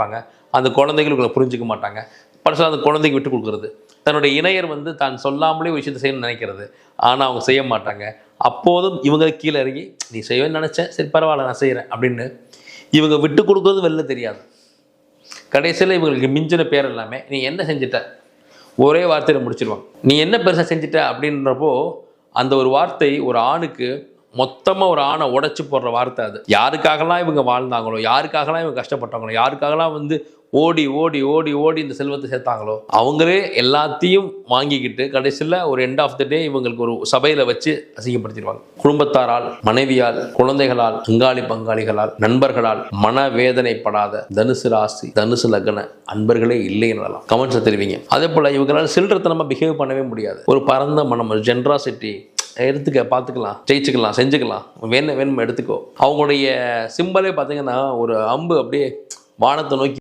நினைப்பாங்க அந்த குழந்தைகள் புரிஞ்சிக்க புரிஞ்சுக்க மாட்டாங்க. பரிசு அந்த குழந்தைக்கு விட்டு கொடுக்குறது. தன்னுடைய இணையர் வந்து தான் சொல்லாமலே ஒரு விஷயத்தை செய்யணும்னு நினைக்கிறது. ஆனால் அவங்க செய்ய மாட்டாங்க. அப்போதும் இவங்க கீழே இறங்கி நீ செய்வேன்னு நினச்சேன். சரி பரவாயில்ல நான் செய்கிறேன் அப்படின்னு இவங்க விட்டு கொடுக்குறது வெளில தெரியாது. கடைசியில் இவங்களுக்கு மிஞ்சின பேர் எல்லாமே நீ என்ன செஞ்சிட்ட? ஒரே வார்த்தையில் முடிச்சிருவாங்க. நீ என்ன பெருசாக செஞ்சிட்ட? அப்படின்றப்போ அந்த ஒரு வார்த்தை ஒரு ஆணுக்கு மொத்தமாக ஒரு ஆணை உடைச்சி போடுற வார்த்தை அது. யாருக்காகலாம் இவங்க வாழ்ந்தாங்களோ யாருக்காகலாம் இவங்க கஷ்டப்பட்டாங்களோ யாருக்காகலாம் வந்து ஓடி ஓடி ஓடி ஓடி இந்த செல்வத்தை சேர்த்தாங்களோ அவங்களே எல்லாத்தையும் வாங்கிக்கிட்டு கடைசியில் ஒரு எண்ட் ஆஃப் த டே இவங்களுக்கு ஒரு சபையில் வச்சு அசிங்கப்படுத்திடுவாங்க. குடும்பத்தாரால் மனைவியால் குழந்தைகளால் பங்காளி பங்காளிகளால் நண்பர்களால் மன வேதனைப்படாத தனுசு ராசி தனுசு லக்ன அன்பர்களே இல்லை எனலாம். கமெண்ட்ஸை தெரிவிங்க. அதே போல் இவங்களால் சில்லறத்தை நம்ம பிஹேவ் பண்ணவே முடியாது. ஒரு பரந்த மனம் ஒரு ஜென்ராசிட்டி எடுத்துக்க பார்த்துக்கலாம் ஜெயிச்சுக்கலாம் செஞ்சுக்கலாம். வேணும் வேணும் எடுத்துக்கோ. அவங்களுடைய சிம்பலே பார்த்தீங்கன்னா ஒரு அம்பு அப்படியே வானத்தை நோக்கி